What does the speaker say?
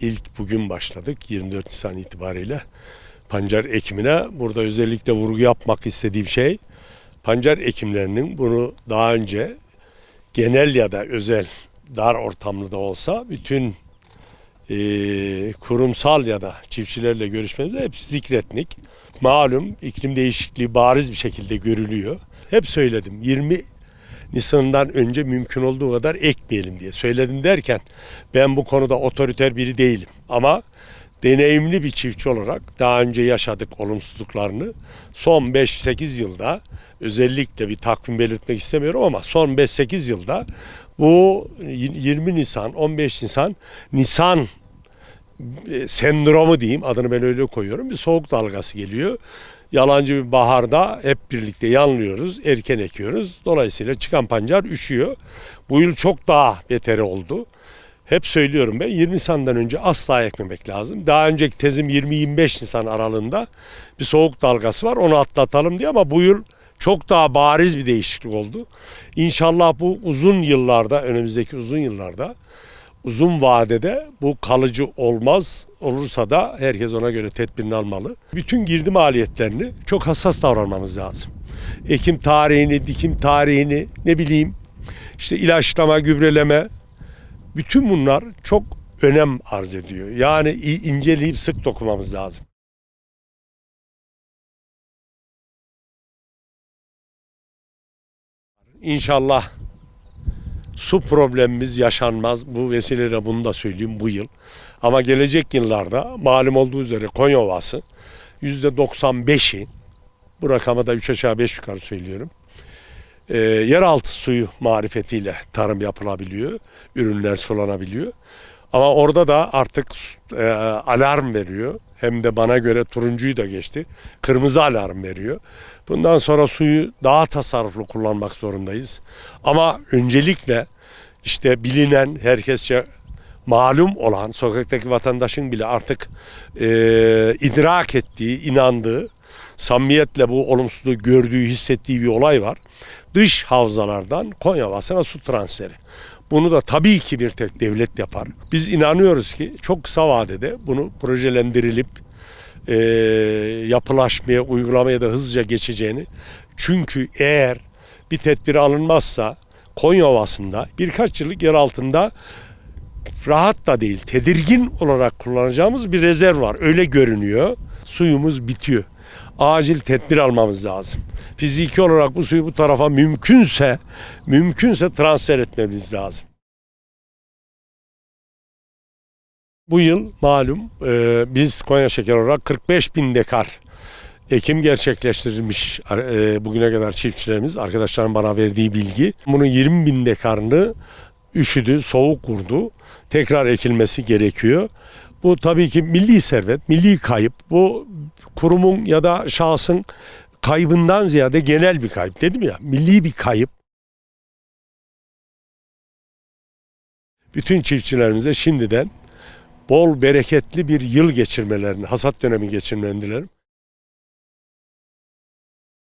ilk bugün başladık 24 Nisan itibariyle pancar ekimine. Burada özellikle vurgu yapmak istediğim şey pancar ekimlerinin bunu daha önce genel ya da özel dar ortamlı da olsa bütün eee, kurumsal ya da çiftçilerle görüşmemizde hep zikretnik. Malum iklim değişikliği bariz bir şekilde görülüyor. Hep söyledim 20 Nisan'dan önce mümkün olduğu kadar ekmeyelim diye söyledim derken ben bu konuda otoriter biri değilim. Ama deneyimli bir çiftçi olarak daha önce yaşadık olumsuzluklarını son 5-8 yılda özellikle bir takvim belirtmek istemiyorum ama son 5-8 yılda bu 20 Nisan, 15 Nisan, Nisan e, sendromu diyeyim adını ben öyle koyuyorum bir soğuk dalgası geliyor. Yalancı bir baharda hep birlikte yanlıyoruz, erken ekiyoruz. Dolayısıyla çıkan pancar üşüyor. Bu yıl çok daha beteri oldu. Hep söylüyorum ben 20 Nisan'dan önce asla ekmemek lazım. Daha önceki tezim 20-25 Nisan aralığında bir soğuk dalgası var onu atlatalım diye ama bu yıl çok daha bariz bir değişiklik oldu. İnşallah bu uzun yıllarda, önümüzdeki uzun yıllarda uzun vadede bu kalıcı olmaz. Olursa da herkes ona göre tedbirini almalı. Bütün girdi maliyetlerini çok hassas davranmamız lazım. Ekim tarihini, dikim tarihini, ne bileyim işte ilaçlama, gübreleme bütün bunlar çok önem arz ediyor. Yani i- inceleyip sık dokunmamız lazım. İnşallah su problemimiz yaşanmaz. Bu vesileyle bunu da söyleyeyim bu yıl. Ama gelecek yıllarda malum olduğu üzere Konya Ovası %95'i bu rakamı da 3 aşağı 5 yukarı söylüyorum. E, yeraltı suyu marifetiyle tarım yapılabiliyor. Ürünler sulanabiliyor. Ama orada da artık e, alarm veriyor. Hem de bana göre turuncuyu da geçti. Kırmızı alarm veriyor. Bundan sonra suyu daha tasarruflu kullanmak zorundayız. Ama öncelikle işte bilinen herkesçe malum olan sokaktaki vatandaşın bile artık e, idrak ettiği, inandığı, samimiyetle bu olumsuzluğu gördüğü, hissettiği bir olay var. Dış havzalardan Konya Ovası'na su transferi. Bunu da tabii ki bir tek devlet yapar. Biz inanıyoruz ki çok kısa vadede bunu projelendirilip e, yapılaşmaya, uygulamaya da hızlıca geçeceğini. Çünkü eğer bir tedbir alınmazsa Konya Ovası'nda birkaç yıllık yer altında rahat da değil, tedirgin olarak kullanacağımız bir rezerv var. Öyle görünüyor. Suyumuz bitiyor. Acil tedbir almamız lazım. Fiziki olarak bu suyu bu tarafa mümkünse, mümkünse transfer etmemiz lazım. Bu yıl malum e, biz Konya Şeker olarak 45 bin dekar ekim gerçekleştirilmiş e, bugüne kadar çiftçilerimiz. Arkadaşlarım bana verdiği bilgi. Bunun 20 bin dekarını üşüdü, soğuk vurdu. Tekrar ekilmesi gerekiyor. Bu tabii ki milli servet, milli kayıp. Bu kurumun ya da şahsın kaybından ziyade genel bir kayıp. Dedim ya milli bir kayıp. Bütün çiftçilerimize şimdiden bol bereketli bir yıl geçirmelerini, hasat dönemi geçirmelerini dilerim.